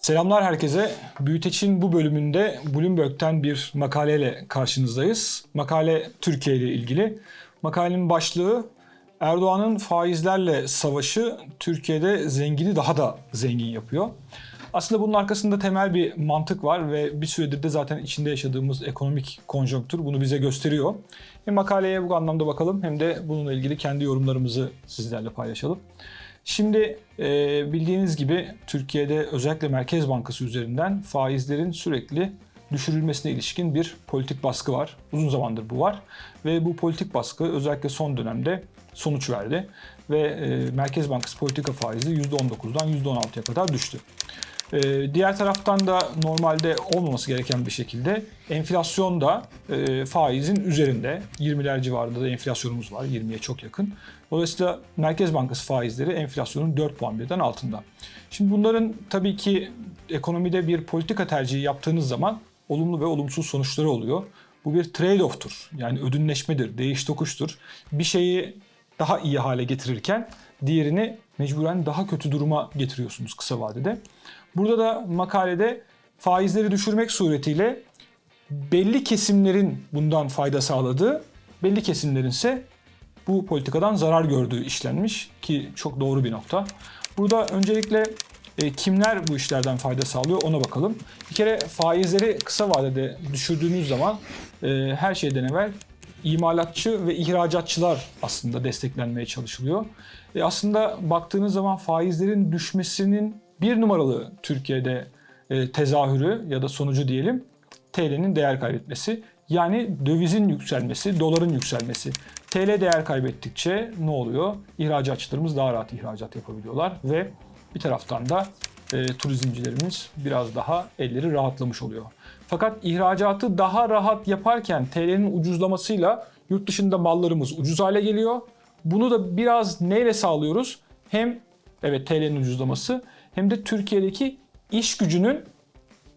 Selamlar herkese. Büyüteç'in bu bölümünde Bloomberg'ten bir makaleyle karşınızdayız. Makale Türkiye ile ilgili. Makalenin başlığı Erdoğan'ın faizlerle savaşı Türkiye'de zengini daha da zengin yapıyor. Aslında bunun arkasında temel bir mantık var ve bir süredir de zaten içinde yaşadığımız ekonomik konjonktür bunu bize gösteriyor. Hem makaleye bu anlamda bakalım hem de bununla ilgili kendi yorumlarımızı sizlerle paylaşalım. Şimdi e, bildiğiniz gibi Türkiye'de özellikle Merkez Bankası üzerinden faizlerin sürekli düşürülmesine ilişkin bir politik baskı var. Uzun zamandır bu var ve bu politik baskı özellikle son dönemde sonuç verdi ve e, Merkez Bankası politika faizi %19'dan %16'ya kadar düştü. Ee, diğer taraftan da normalde olmaması gereken bir şekilde enflasyon da e, faizin üzerinde. 20'ler civarında da enflasyonumuz var. 20'ye çok yakın. Dolayısıyla Merkez Bankası faizleri enflasyonun 4 puan birden altında. Şimdi bunların tabii ki ekonomide bir politika tercihi yaptığınız zaman olumlu ve olumsuz sonuçları oluyor. Bu bir trade-off'tur. Yani ödünleşmedir, değiş tokuştur. Bir şeyi daha iyi hale getirirken diğerini mecburen daha kötü duruma getiriyorsunuz kısa vadede. Burada da makalede faizleri düşürmek suretiyle belli kesimlerin bundan fayda sağladığı, belli kesimlerin ise bu politikadan zarar gördüğü işlenmiş ki çok doğru bir nokta. Burada öncelikle e, kimler bu işlerden fayda sağlıyor ona bakalım. Bir kere faizleri kısa vadede düşürdüğünüz zaman e, her şeyden evvel imalatçı ve ihracatçılar aslında desteklenmeye çalışılıyor. E, aslında baktığınız zaman faizlerin düşmesinin bir numaralı Türkiye'de e, tezahürü ya da sonucu diyelim TL'nin değer kaybetmesi. Yani dövizin yükselmesi, doların yükselmesi. TL değer kaybettikçe ne oluyor? İhracatçılarımız daha rahat ihracat yapabiliyorlar ve bir taraftan da e, turizmcilerimiz biraz daha elleri rahatlamış oluyor. Fakat ihracatı daha rahat yaparken TL'nin ucuzlamasıyla yurt dışında mallarımız ucuz hale geliyor. Bunu da biraz neyle sağlıyoruz? Hem evet TL'nin ucuzlaması hem de Türkiye'deki iş gücünün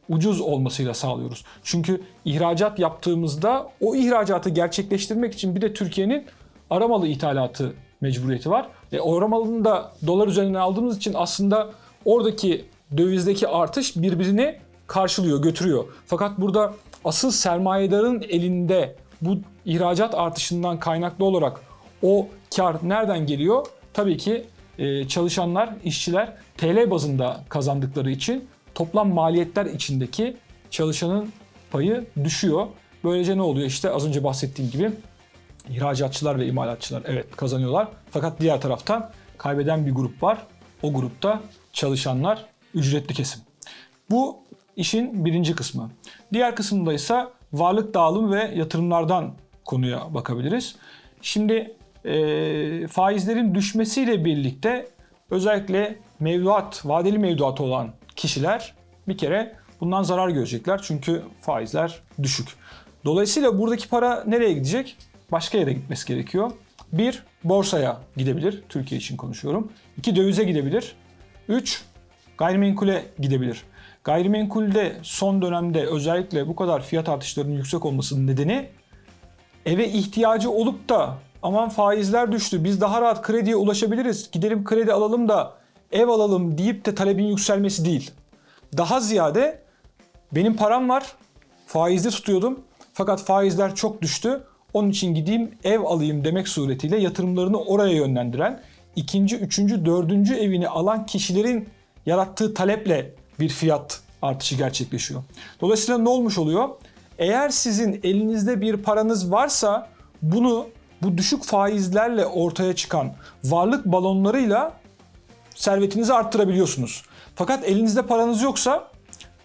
ucuz olmasıyla sağlıyoruz. Çünkü ihracat yaptığımızda o ihracatı gerçekleştirmek için bir de Türkiye'nin aramalı ithalatı mecburiyeti var. E, aramalını da dolar üzerinden aldığımız için aslında oradaki dövizdeki artış birbirini karşılıyor, götürüyor. Fakat burada asıl sermayedarın elinde bu ihracat artışından kaynaklı olarak o kar nereden geliyor? Tabii ki e, çalışanlar, işçiler TL bazında kazandıkları için toplam maliyetler içindeki çalışanın payı düşüyor. Böylece ne oluyor? İşte az önce bahsettiğim gibi ihracatçılar ve imalatçılar evet kazanıyorlar. Fakat diğer taraftan kaybeden bir grup var. O grupta çalışanlar ücretli kesim. Bu işin birinci kısmı. Diğer kısımda ise varlık dağılım ve yatırımlardan konuya bakabiliriz. Şimdi e, faizlerin düşmesiyle birlikte özellikle mevduat, vadeli mevduat olan kişiler bir kere bundan zarar görecekler. Çünkü faizler düşük. Dolayısıyla buradaki para nereye gidecek? Başka yere gitmesi gerekiyor. Bir, borsaya gidebilir. Türkiye için konuşuyorum. İki, dövize gidebilir. Üç, gayrimenkule gidebilir. Gayrimenkulde son dönemde özellikle bu kadar fiyat artışlarının yüksek olmasının nedeni eve ihtiyacı olup da aman faizler düştü biz daha rahat krediye ulaşabiliriz gidelim kredi alalım da ev alalım deyip de talebin yükselmesi değil. Daha ziyade benim param var faizli tutuyordum fakat faizler çok düştü onun için gideyim ev alayım demek suretiyle yatırımlarını oraya yönlendiren ikinci, üçüncü, dördüncü evini alan kişilerin yarattığı taleple bir fiyat artışı gerçekleşiyor. Dolayısıyla ne olmuş oluyor? Eğer sizin elinizde bir paranız varsa bunu bu düşük faizlerle ortaya çıkan varlık balonlarıyla servetinizi arttırabiliyorsunuz. Fakat elinizde paranız yoksa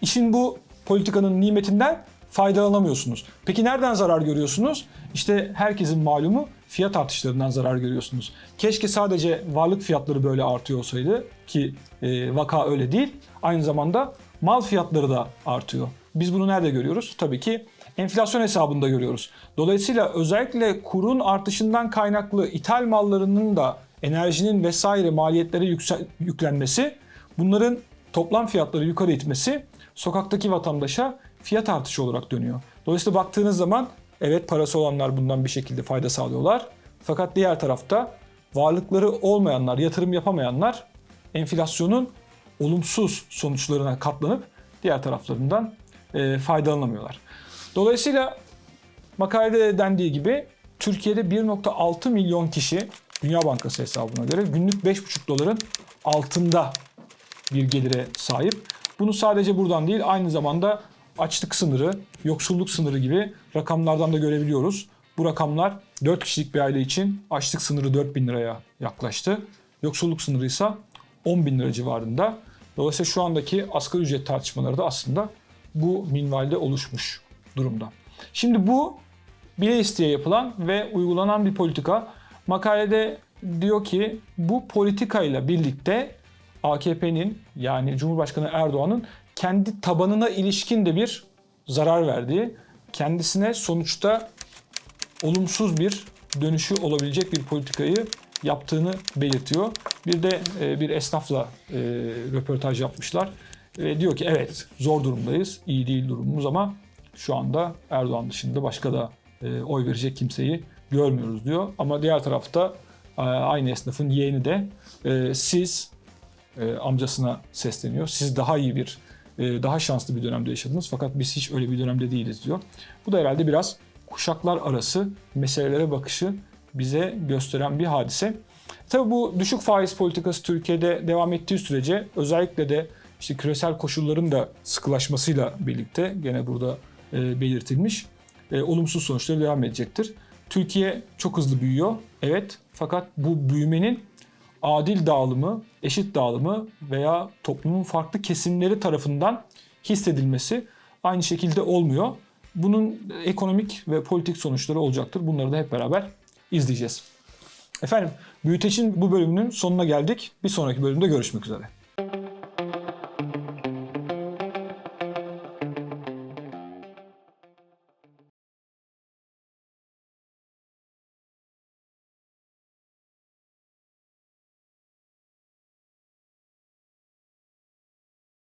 işin bu politikanın nimetinden faydalanamıyorsunuz. Peki nereden zarar görüyorsunuz? İşte herkesin malumu fiyat artışlarından zarar görüyorsunuz. Keşke sadece varlık fiyatları böyle artıyor olsaydı ki e, vaka öyle değil. Aynı zamanda mal fiyatları da artıyor. Biz bunu nerede görüyoruz? Tabii ki enflasyon hesabında görüyoruz. Dolayısıyla özellikle kurun artışından kaynaklı ithal mallarının da enerjinin vesaire maliyetlere yüksel, yüklenmesi, bunların toplam fiyatları yukarı itmesi sokaktaki vatandaşa fiyat artışı olarak dönüyor. Dolayısıyla baktığınız zaman evet parası olanlar bundan bir şekilde fayda sağlıyorlar. Fakat diğer tarafta varlıkları olmayanlar, yatırım yapamayanlar enflasyonun olumsuz sonuçlarına katlanıp diğer taraflarından e, faydalanamıyorlar. Dolayısıyla makalede dendiği gibi Türkiye'de 1.6 milyon kişi Dünya Bankası hesabına göre günlük 5,5 doların altında bir gelire sahip. Bunu sadece buradan değil aynı zamanda açlık sınırı, yoksulluk sınırı gibi rakamlardan da görebiliyoruz. Bu rakamlar 4 kişilik bir aile için açlık sınırı 4 bin liraya yaklaştı. Yoksulluk sınırı ise 10 bin lira civarında. Dolayısıyla şu andaki asgari ücret tartışmaları da aslında bu minvalde oluşmuş durumda. Şimdi bu bile isteye yapılan ve uygulanan bir politika. Makalede diyor ki bu politikayla birlikte AKP'nin yani Cumhurbaşkanı Erdoğan'ın kendi tabanına ilişkin de bir zarar verdiği, kendisine sonuçta olumsuz bir dönüşü olabilecek bir politikayı yaptığını belirtiyor. Bir de e, bir esnafla e, röportaj yapmışlar. Ve diyor ki evet zor durumdayız, iyi değil durumumuz ama şu anda Erdoğan dışında başka da e, oy verecek kimseyi görmüyoruz diyor. Ama diğer tarafta e, aynı esnafın yeğeni de e, siz e, amcasına sesleniyor. Siz daha iyi bir, e, daha şanslı bir dönemde yaşadınız fakat biz hiç öyle bir dönemde değiliz diyor. Bu da herhalde biraz kuşaklar arası meselelere bakışı bize gösteren bir hadise. Tabii bu düşük faiz politikası Türkiye'de devam ettiği sürece özellikle de işte küresel koşulların da sıkılaşmasıyla birlikte gene burada belirtilmiş e, olumsuz sonuçları devam edecektir. Türkiye çok hızlı büyüyor. Evet. Fakat bu büyümenin adil dağılımı, eşit dağılımı veya toplumun farklı kesimleri tarafından hissedilmesi aynı şekilde olmuyor. Bunun ekonomik ve politik sonuçları olacaktır. Bunları da hep beraber izleyeceğiz. Efendim, Büyüteç'in bu bölümünün sonuna geldik. Bir sonraki bölümde görüşmek üzere.